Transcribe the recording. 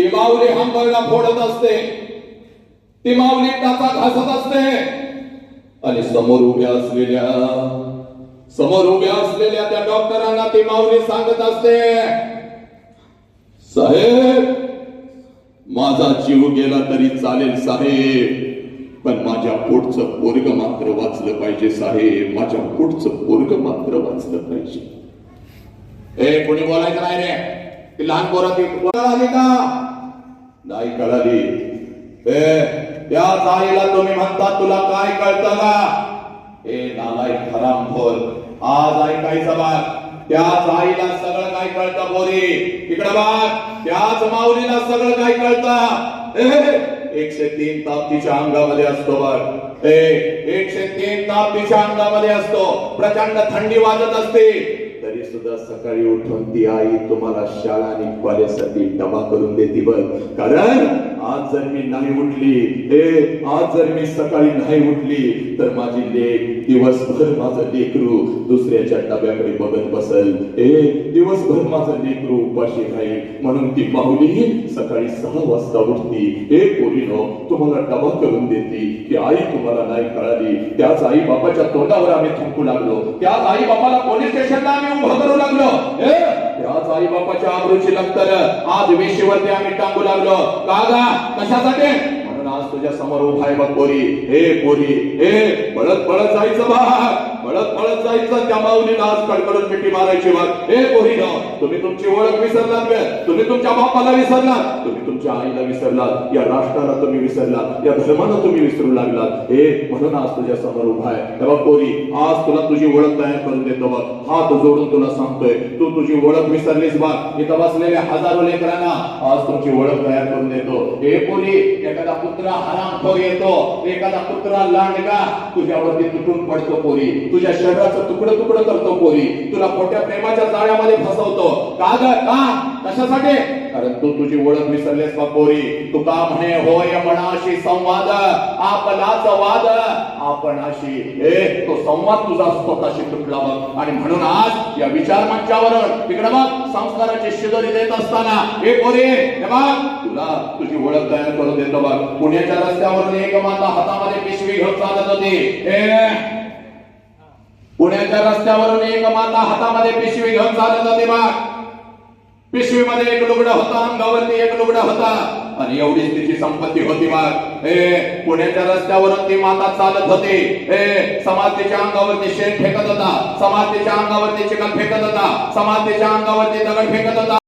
ती माऊली हंबरडा फोडत असते. ती माऊली टाचा घासत असते. आणि समोर उभ्या असलेल्या समोर उभ्या असलेल्या त्या डॉक्टरांना ती माऊली सांगत असते साहेब माझा जीव गेला तरी चालेल साहेब पण माझ्या पोटचं पोरग मात्र वाचलं पाहिजे साहेब माझ्या पोटचं पोरग मात्र वाचलं पाहिजे. ए कोणी बोलायचं नाही रे? ती लहान पोरं कळाली का? नाही कळाली. ए त्या आईला तुम्ही म्हणता तुला काय कळतं का? ए नालायक हरामखोर आज ऐकायचं बाग त्या आईला सगळं काय कळतं बोरी? इकडं बाग त्याच माऊलीला सगळं काय कळतं? एकशे तीन ताप तिच्या अंगामध्ये असतो बघ एकशे तीन ताप तिच्या अंगामध्ये असतो. प्रचंड थंडी वाजत असते. तरी सुद्धा सकाळी उठून ती आई तुम्हाला शाळा आणि कॉलेजसाठी डबा करून देते बघ. कारण आज जर मी नाही उठली ए आज जर मी सकाळी नाही उठली तर माझी लेख दिवसभर माझं लेकरू दुसऱ्याच्या डब्याकडे बघत बसल. ए दिवसभर माझं लेकरू उपाशी राहील. म्हणून ती माऊली सकाळी सहा वाजता उठती. ए पोरीनो तुम्हाला डबा करून देते. की आई तुम्हाला नाही कळाली. त्याच आई बापाच्या तोंडावर आम्ही थुंकू लागलो. त्याच आई बापाला पोलीस स्टेशनला आम्ही उभं करू लागलो. त्याच आई बापाच्या आबरूची लक्तर आज वेशीवरती आम्ही टांगू लागलो. का गा? कशासाठी? म्हणून आज तुझ्या समोर उभा आहे बघ पोरी. हे पोरी हे पळत पळत जायचं बा पळत पळत जायचं त्या माऊलीला आज कडकडत मिठी मारायची बघ हे पोरी तुम्ही तुमची ओळख विसरलात बे. तुम्ही तुमच्या बापाला विसरलात. तुम्ही तुमच्या आईला विसरलात. या राष्ट्राला तुम्ही विसरलात. या धर्माला तुम्ही विसरू लागलात. हे म्हणून आज तुझ्या समोर उभा आहे. हे बघ पोरी आज तुला तुझी ओळख तयार करून देतो बघ. हात जोडून तुला सांगतोय. तू तुझी ओळख विसरलीस बघ. इथं बसलेल्या हजारो लेकरांना आज तुमची ओळख तयार करून देतो. हे पोरी एखादा पुत्र हरामखोर येतो. एखादा पुत्र लांडगा. तुझ्यावरती तुटून पडतो पोरी. तुझ्या शरीराचं तुकडं तुकडं करतो पोरी. तुला खोट्या प्रेमाच्या जाळ्यामध्ये फसवतो. का ग? का? कशासाठी? कारण तू तुझी ओळख विसरलेस बा पोरी. तू का म्हणे होय मनाशी संवाद आपलाच वाद आपणाशी. ए तो संवाद तुझा स्वतःशी तुटला बघ. आणि म्हणून आज या विचार मंचावरून तिकडे बघ संस्काराची शिदोरी देत असताना. हे पोरी हे बघ तुला तुझी ओळख तयार करून देतो बघ. पुण्याच्या रस्त्यावरून एक माता हातामध्ये पिशवी घेऊन चालत होती. ए पुण्याच्या रस्त्यावरून एक माता हातामध्ये पिशवी घेऊन चालत होती बघ पिशवीमध्ये एक लुगडा होता अंगावरती एक लुगडा होता. आणि एवढीच तिची संपत्ती होती बघ ए पुण्याच्या रस्त्यावरून ती माता चालत होती. ए समाज तिच्या अंगावरती शेण फेकत होता. समाज तिच्या अंगावरती चिकन फेकत होता. समाज तिच्या अंगावरती दगड फेकत होता.